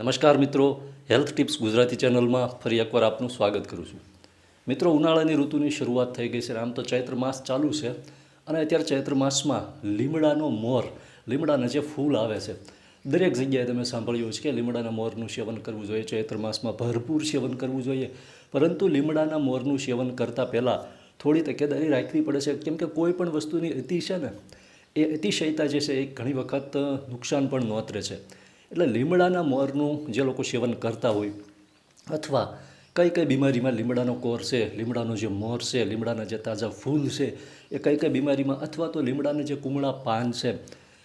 નમસ્કાર મિત્રો, health tips Gujarati ચેનલમાં ફરી એકવાર આપનું સ્વાગત કરું છું. મિત્રો, ઉનાળાની ઋતુની શરૂઆત થઈ ગઈ છે આમ તો ચૈત્ર માસ ચાલુ છે અને અત્યારે ચૈત્ર માસમાં લીમડાનો મોર, લીમડાના જે ફૂલ આવે છે, દરેક જગ્યાએ તમે સાંભળ્યું છે કે લીમડાના મોરનું સેવન કરવું જોઈએ, ચૈત્ર માસમાં ભરપૂર સેવન કરવું જોઈએ. પરંતુ લીમડાના મોરનું સેવન કરતાં પહેલાં થોડી તકેદારી રાખવી પડે છે. કેમ કે કોઈ પણ વસ્તુની અતિ છે ને, એ અતિશયતા જે છે એ ઘણી વખત નુકસાન પણ નોતરે છે. એટલે લીમડાના મોરનું જે લોકો સેવન કરતા હોય, અથવા કઈ કઈ બીમારીમાં લીમડાનો કોર છે, લીમડાનો જે મોર છે, લીમડાના જે તાજા ફૂલ છે, એ કઈ કઈ બીમારીમાં, અથવા તો લીમડાના જે કુમળા પાન છે,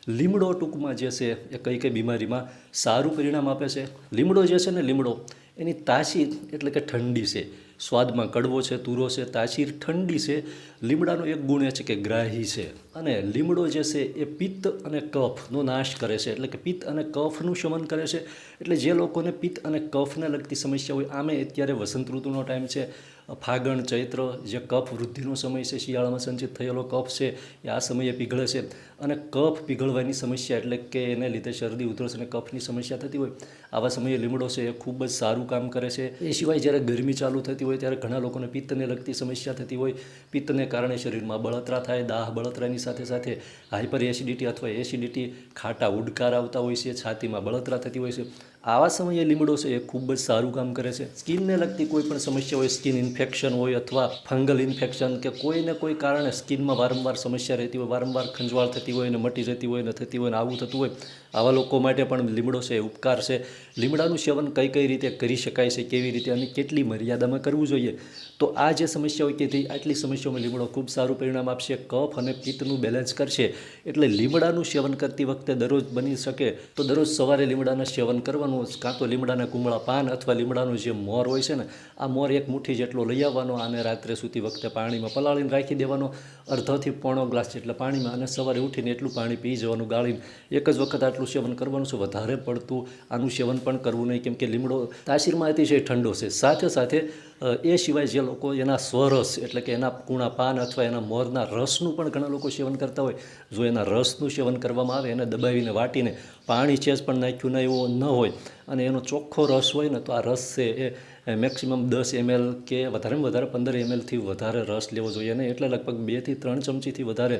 લીમડો ટૂંકમાં જે છે, એ કઈ કઈ બીમારીમાં સારું પરિણામ આપે છે. લીમડો જે છે ને લીમડો, એની તાસીર એટલે કે ઠંડી છે. સ્વાદમાં કડવો છે, તુરો છે, તાસીર ઠંડી છે. લીમડાનો એક ગુણ એ છે કે ગ્રાહી છે. અને લીમડો જે છે એ પિત્ત અને કફનો નાશ કરે છે. એટલે કે પિત્ત અને કફનું શમન કરે છે. એટલે જે લોકોને પિત્ત અને કફને લગતી સમસ્યા હોય, આમે અત્યારે વસંત ઋતુનો ટાઈમ છે. ફાગણ, ચૈત્ર, જે કફ વૃદ્ધિનો સમય છે, શિયાળામાં સંચિત થયેલો કફ છે, એ આ સમયે પીગળે છે. અને કફ પીગળવાની સમસ્યા એટલે કે એને લીધે શરદી, ઉધરસ અને કફની સમસ્યા થતી હોય. આવા સમયે લીમડો છે એ ખૂબ જ સારું કામ કરે છે. એ સિવાય જ્યારે ગરમી ચાલુ થતી હોય ત્યારે ઘણા લોકોને પિત્તને લગતી સમસ્યા થતી હોય. પિત્તને કારણે શરીરમાં બળતરા થાય, દાહ બળતરાની સાથે સાથે હાઇપર એસિડિટી અથવા એસિડિટી ખાટા ઉડકાર આવતા હોય છે, છાતીમાં બળતરા થતી હોય છે. આવા સમયે લીમડો છે એ ખૂબ જ સારું કામ કરે છે. સ્કિનને લગતી કોઈ પણ સમસ્યા હોય, સ્કિન ઇન્ફેક્શન હોય અથવા ફંગલ ઇન્ફેક્શન કે કોઈને કોઈ કારણે સ્કિનમાં વારંવાર સમસ્યા રહેતી હોય, વારંવાર ખંજવાળ થતી હોય ને મટી જતી હોય ને થતી હોય ને આવું થતું હોય, આવા લોકો માટે પણ લીમડો છે એ ઉપકાર છે. લીમડાનું સેવન કઈ કઈ રીતે કરી શકાય છે, કેવી રીતે અને કેટલી મર્યાદામાં કરવું જોઈએ? તો આ જે સમસ્યા હોય કે તે આટલી સમસ્યાઓમાં લીમડો ખૂબ સારું પરિણામ આપશે, કફ અને પિત્તનું બેલેન્સ કરશે. એટલે લીમડાનું સેવન કરતી વખતે દરરોજ બની શકે તો દરરોજ સવારે લીમડાના સેવન કરવાનું કાં તો લીમડાના કુમળા પાન અથવા લીમડાનું જે મોર હોય છે ને, આ મોર એક મુઠ્ઠી જેટલો લઈ આવવાનો અને રાત્રે સૂતી વખતે પાણીમાં પલાળીને રાખી દેવાનો અડધોથી પોણો ગ્લાસ જેટલા પાણીમાં અને સવારે ઉઠીને એટલું પાણી પી જવાનું, ગાળીને એક જ વખત આટલું સેવન કરવાનું છે, વધારે પડતું આનું સેવન પણ કરવું નહીં, કેમ કે લીમડો તાસીરમાં અતિશય ઠંડો છે. સાથે સાથે એ સિવાય જે લોકો એના સ્વરસ એટલે કે એના કૂણા પાન અથવા એના મોરના રસનું પણ ઘણા લોકો સેવન કરતા હોય. જો એના રસનું સેવન કરવામાં આવે, એને દબાવીને વાટીને પાણી છે પણ નાખ્યું ના એવો ન હોય અને એનો ચોખ્ખો રસ હોય ને તો આ રસ છે એ મેક્સિમમ દસ એમએલ કે વધારેમાં વધારે પંદર એમએલથી વધારે રસ લેવો જોઈએ નહીં. એટલે લગભગ બેથી ત્રણ ચમચીથી વધારે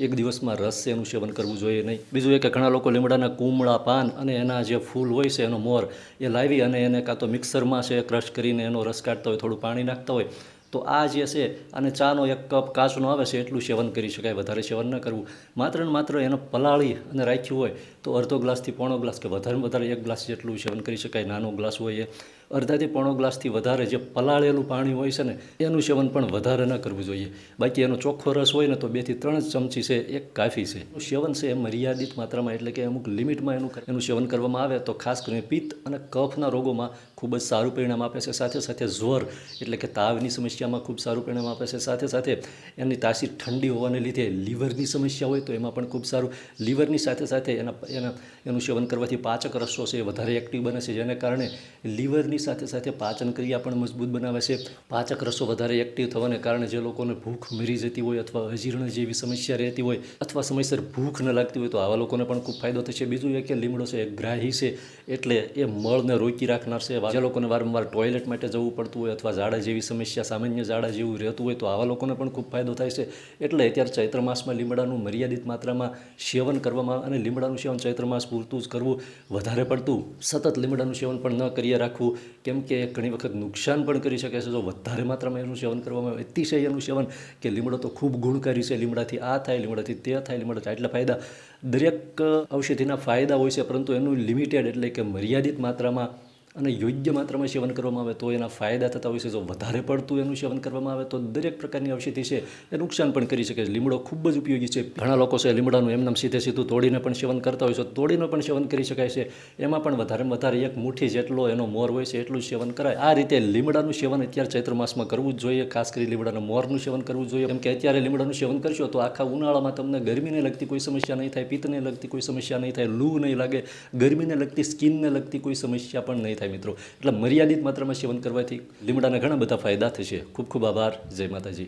એક દિવસમાં રસ છે એનું સેવન કરવું જોઈએ નહીં. બીજું એ કે ઘણા લોકો લીમડાના કુમળા પાન અને એના જે ફૂલ હોય છે એનો મોર, એ લાવી અને એને કાં તો મિક્સરમાં છે, ક્રશ કરીને એનો રસ કાઢતા હોય, થોડું પાણી નાખતા હોય, તો આ જે છે અને ચાનો એક કપ કાચનો આવે છે એટલું સેવન કરી શકાય, વધારે સેવન ન કરવું. માત્ર ને માત્ર એને પલાળી અને રાખ્યું હોય, તો અડધો ગ્લાસથી પોણો ગ્લાસ કે વધારે વધારે એક ગ્લાસ જેટલું સેવન કરી શકાય. નાનો ગ્લાસ હોય એ. અડધાથી પોણો ગ્લાસથી વધારે જે પલાળેલું પાણી હોય છે ને, એનું સેવન પણ વધારે ન કરવું જોઈએ. બાકી એનો ચોખ્ખો રસ હોય ને, તો બેથી ત્રણ ચમચી છે, એક કાફી છે. સેવન છે એ મર્યાદિત માત્રામાં, એટલે કે અમુક લિમિટમાં એનું એનું સેવન કરવામાં આવે, તો ખાસ કરીને પિત્ત અને કફના રોગોમાં ખૂબ જ સારું પરિણામ આપે છે. સાથે સાથે જ્વર, એટલે કે તાવની સમસ્યામાં ખૂબ સારું પરિણામ આપે છે. સાથે સાથે એની તાસીર ઠંડી હોવાને લીધે લીવરની સમસ્યા હોય, તો એમાં પણ ખૂબ સારું. લીવરની સાથે સાથે એના એના, એનું સેવન કરવાથી પાચક રસો છે એ વધારે એક્ટિવ બને છે. જેને કારણે લીવરની સાથે સાથે પાચન ક્રિયા પણ મજબૂત બનાવે છે. પાચક રસો વધારે એક્ટિવ થવાને કારણે જે લોકોને ભૂખ મરી જતી હોય અથવા અજીર્ણ જેવી સમસ્યા રહેતી હોય અથવા સમયસર ભૂખ ન લાગતી હોય તો આવા લોકોને પણ ખૂબ ફાયદો થશે. બીજું એ કે લીમડો છે એ ગ્રાહી છે એટલે એ મળને રોકી રાખનાર છે. જે લોકોને વારંવાર ટોયલેટ માટે જવું પડતું હોય અથવા ઝાડા જેવી સમસ્યા, સામાન્ય ઝાડા જેવું રહેતું હોય તો આવા લોકોને પણ ખૂબ ફાયદો થાય છે. એટલે અત્યારે ચૈત્ર માસમાં લીમડાનું મર્યાદિત માત્રામાં સેવન કરવામાં અને લીમડાનું સેવન ચૈત્ર માસ પૂરતું જ કરવું વધારે પડતું. સતત લીમડાનું સેવન પણ ન કરીએ રાખવું કેમ કે ઘણી વખત નુકસાન પણ કરી શકે છે. જો વધારે માત્રામાં એનું સેવન કરવામાં આવે, અતિશય એનું સેવન કે લીમડો તો ખૂબ ગુણકારી છે. લીમડાથી આ થાય, લીમડાથી તે થાય, લીમડાથી આટલા ફાયદા. દરેક ઔષધિના ફાયદા હોય છે, પરંતુ એનું લિમિટેડ એટલે કે મર્યાદિત માત્રામાં અને યોગ્ય માત્રામાં સેવન કરવામાં આવે તો એના ફાયદા થતા હોય છે. જો વધારે પડતું એનું સેવન કરવામાં આવે તો દરેક પ્રકારની ઔષધિ છે એ નુકસાન પણ કરી શકે છે. લીમડો ખૂબ જ ઉપયોગી છે. ઘણા લોકો છે લીમડાનું એમનામ સીધે સીધું તોડીને પણ સેવન કરતા હોય છે. તોડીને પણ સેવન કરી શકાય છે. એમાં પણ વધારેમાં વધારે એક મુઠ્ઠી જેટલો એનો મોર હોય છે એટલું સેવન કરાય. આ રીતે લીમડાનું સેવન અત્યારે ચૈત્ર માસમાં કરવું જ જોઈએ. ખાસ કરી લીમડાના મોરનું સેવન કરવું જોઈએ. કેમ કે અત્યારે લીમડાનું સેવન કરશો તો આખા ઉનાળામાં તમને ગરમીને લગતી કોઈ સમસ્યા નહીં થાય, પિત્તને લગતી કોઈ સમસ્યા નહીં થાય, લૂ નહીં લાગે, ગરમીને લગતી સ્કિનને લગતી કોઈ સમસ્યા પણ નહીં થાય મિત્રો. એટલે મર્યાદિત માત્રામાં સેવન કરવાથી લીમડાના ઘણા બધા ફાયદા થશે. ખૂબ ખૂબ આભાર. જય માતાજી.